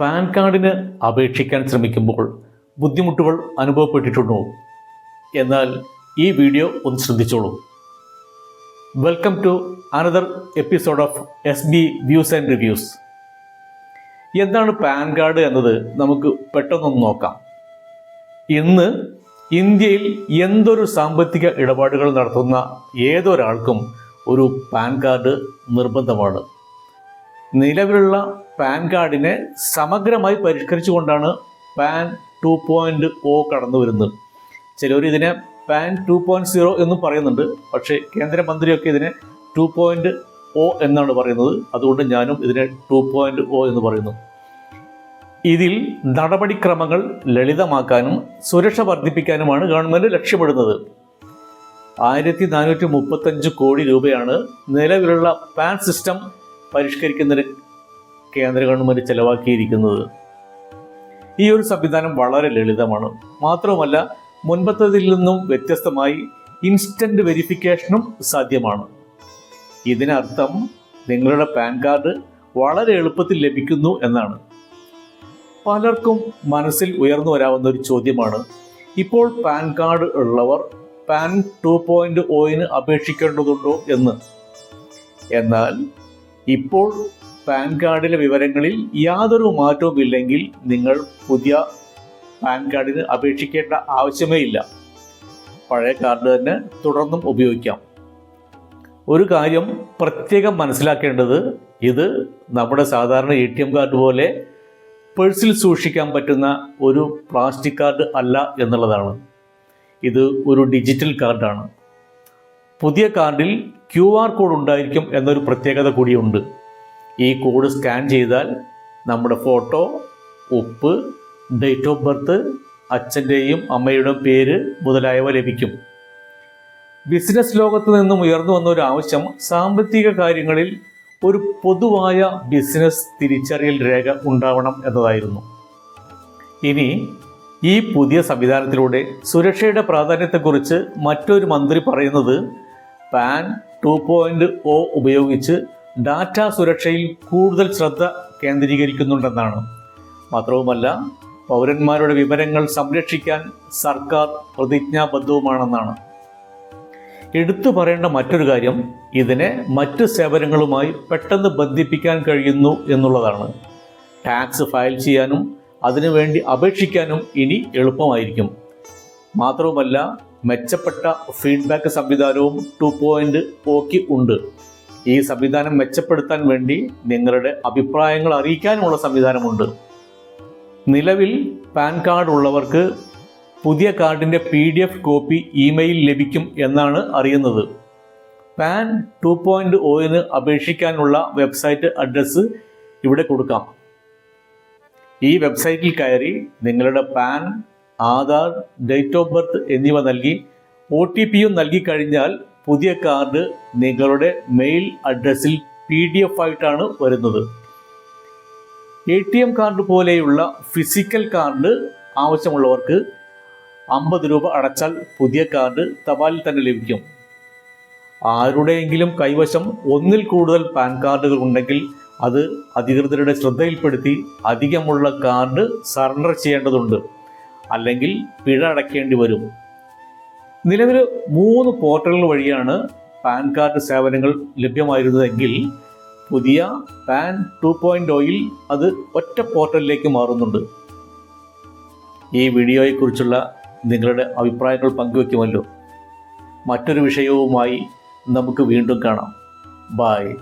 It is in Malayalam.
പാൻ കാർഡിന് അപേക്ഷിക്കാൻ ശ്രമിക്കുമ്പോൾ ബുദ്ധിമുട്ടുകൾ അനുഭവപ്പെട്ടിട്ടുണ്ടോ? എന്നാൽ ഈ വീഡിയോ ഒന്ന് ശ്രദ്ധിച്ചോളൂ. Welcome to another episode of S B views and reviews. എന്താണ് പാൻ കാർഡ് എന്നത്? നമുക്ക് പെട്ടെന്നൊന്ന് നോക്കാം. ഇന്ന് ഇന്ത്യയിൽ എന്തൊരു സാമ്പത്തിക ഇടപാടുകൾ നടത്തുന്ന ഏതൊരാൾക്കും ഒരു പാൻ കാർഡ് നിർബന്ധമാണ്. നിലവിലുള്ള പാൻ കാർഡിനെ സമഗ്രമായി പരിഷ്കരിച്ചുകൊണ്ടാണ് പാൻ ടു പോയിന്റ് ഒ കടന്നു വരുന്നത്. ചിലർ ഇതിനെ പാൻ ടു പോയിന്റ് സീറോ എന്നും പറയുന്നുണ്ട്. പക്ഷേ കേന്ദ്രമന്ത്രിയൊക്കെ ഇതിനെ ടു പോയിന്റ് ഒ എന്നാണ് പറയുന്നത്. അതുകൊണ്ട് ഞാനും ഇതിനെ ടു പോയിന്റ് ഒ എന്ന് പറയുന്നു. ഇതിൽ നടപടിക്രമങ്ങൾ ലളിതമാക്കാനും സുരക്ഷ വർദ്ധിപ്പിക്കാനുമാണ് ഗവൺമെന്റ് ലക്ഷ്യമിടുന്നത്. ആയിരത്തി നാനൂറ്റി മുപ്പത്തഞ്ച് കോടി രൂപയാണ് നിലവിലുള്ള പാൻ സിസ്റ്റം പരിഷ്കരിക്കുന്നതിന് കേന്ദ്ര ഗവൺമെന്റ് ചെലവാക്കിയിരിക്കുന്നത്. ഈ ഒരു സംവിധാനം വളരെ ലളിതമാണ്. മാത്രവുമല്ല മുൻപത്തതിൽ നിന്നും വ്യത്യസ്തമായി ഇൻസ്റ്റന്റ് വെരിഫിക്കേഷനും സാധ്യമാണ്. ഇതിനർത്ഥം നിങ്ങളുടെ പാൻ കാർഡ് വളരെ എളുപ്പത്തിൽ ലഭിക്കുന്നു എന്നാണ്. പലർക്കും മനസ്സിൽ ഉയർന്നു വരാവുന്ന ഒരു ചോദ്യമാണ് ഇപ്പോൾ പാൻ കാർഡ് ഉള്ളവർ പാൻ ടു പോയിന്റ് ഒയിന് അപേക്ഷിക്കേണ്ടതുണ്ടോ എന്ന്? എന്നാൽ ഇപ്പോൾ പാൻ കാർഡിലെ വിവരങ്ങളിൽ യാതൊരു മാറ്റവും ഇല്ലെങ്കിൽ നിങ്ങൾ പുതിയ പാൻ കാർഡിന് അപേക്ഷിക്കേണ്ട ആവശ്യമേ ഇല്ല പഴയ കാർഡ് തന്നെ തുടർന്നും ഉപയോഗിക്കാം. ഒരു കാര്യം പ്രത്യേകം മനസ്സിലാക്കേണ്ടത് ഇത് നമ്മുടെ സാധാരണ എ ടി എം കാർഡ് പോലെ പേഴ്സിൽ സൂക്ഷിക്കാൻ പറ്റുന്ന ഒരു പ്ലാസ്റ്റിക് കാർഡ് അല്ല എന്നുള്ളതാണ്. ഇത് ഒരു ഡിജിറ്റൽ കാർഡാണ്. പുതിയ കാർഡിൽ ക്യു ആർ കോഡ് ഉണ്ടായിരിക്കും എന്നൊരു പ്രത്യേകത കൂടിയുണ്ട്. ഈ കോഡ് സ്കാൻ ചെയ്താൽ നമ്മുടെ ഫോട്ടോ ഉപ്പ് ഡേറ്റ് ഓഫ് ബർത്ത് അച്ഛന്റെയും അമ്മയുടെയും പേര് മുതലായവ ലഭിക്കും. ബിസിനസ് ലോകത്ത് നിന്നും ഉയർന്നു വന്ന ഒരു ആവശ്യം സാമ്പത്തിക കാര്യങ്ങളിൽ ഒരു പൊതുവായ ബിസിനസ് തിരിച്ചറിയൽ രേഖ ഉണ്ടാവണം എന്നതായിരുന്നു. ഇനി ഈ പുതിയ സംവിധാനത്തിലൂടെ സുരക്ഷയുടെ പ്രാധാന്യത്തെക്കുറിച്ച് മറ്റൊരു മന്ത്രി പറയുന്നത് പാൻ ടു പോയിന്റ് ഒ ഉപയോഗിച്ച് ഡാറ്റ സുരക്ഷയിൽ കൂടുതൽ ശ്രദ്ധ കേന്ദ്രീകരിക്കുന്നുണ്ടെന്നാണ്. മാത്രവുമല്ല പൗരന്മാരുടെ വിവരങ്ങൾ സംരക്ഷിക്കാൻ സർക്കാർ പ്രതിജ്ഞാബദ്ധവുമാണെന്നാണ്. എടുത്തു പറയേണ്ട മറ്റൊരു കാര്യം ഇതിനെ മറ്റ് സേവനങ്ങളുമായി പെട്ടെന്ന് ബന്ധിപ്പിക്കാൻ കഴിയുന്നു എന്നുള്ളതാണ്. ടാക്സ് ഫയൽ ചെയ്യാനും അതിനുവേണ്ടി അപേക്ഷിക്കാനും ഇനി എളുപ്പമായിരിക്കും. മാത്രവുമല്ല മെച്ചപ്പെട്ട ഫീഡ്ബാക്ക് സംവിധാനവും ടു പോയിന്റ് ഓക്കി ഉണ്ട്. ഈ സംവിധാനം മെച്ചപ്പെടുത്താൻ വേണ്ടി നിങ്ങളുടെ അഭിപ്രായങ്ങൾ അറിയിക്കാനുമുള്ള സംവിധാനമുണ്ട്. നിലവിൽ പാൻ കാർഡ് ഉള്ളവർക്ക് പുതിയ കാർഡിന്റെ P D F copy email ലഭിക്കും എന്നാണ് അറിയുന്നത്. പാൻ ടു പോയിന്റ് ഒയിന് അപേക്ഷിക്കാനുള്ള വെബ്സൈറ്റ് അഡ്രസ്സ് ഇവിടെ കൊടുക്കാം. ഈ വെബ്സൈറ്റിൽ കയറി നിങ്ങളുടെ PAN Aadhaar date of birth എന്നിവ നൽകി ഒ ടി പിയും നൽകി കഴിഞ്ഞാൽ പുതിയ കാർഡ് നിങ്ങളുടെ മെയിൽ അഡ്രസ്സിൽ പി ഡി എഫ് ആയിട്ടാണ് വരുന്നത്. എ ടി എം കാർഡ് പോലെയുള്ള ഫിസിക്കൽ കാർഡ് ആവശ്യമുള്ളവർക്ക് അമ്പത് രൂപ അടച്ചാൽ പുതിയ കാർഡ് തപാലിൽ തന്നെ ലഭിക്കും. ആരുടെയെങ്കിലും കൈവശം ഒന്നിൽ കൂടുതൽ പാൻ കാർഡുകൾ ഉണ്ടെങ്കിൽ അത് അധികൃതരുടെ ശ്രദ്ധയിൽപ്പെടുത്തി അധികമുള്ള കാർഡ് സറണ്ടർ ചെയ്യേണ്ടതുണ്ട്. അല്ലെങ്കിൽ പിഴ അടയ്ക്കേണ്ടി വരും. നിലവിൽ മൂന്ന് പോർട്ടലുകൾ വഴിയാണ് പാൻ കാർഡ് സേവനങ്ങൾ ലഭ്യമായിരുന്നതെങ്കിൽ പുതിയ പാൻ ടു പോയിന്റ് ഓയിൽ അത് ഒറ്റ പോർട്ടലിലേക്ക് മാറുന്നുണ്ട്. ഈ വീഡിയോയെക്കുറിച്ചുള്ള നിങ്ങളുടെ അഭിപ്രായങ്ങൾ പങ്കുവയ്ക്കുമല്ലോ. മറ്റൊരു വിഷയവുമായി നമുക്ക് വീണ്ടും കാണാം. ബായ്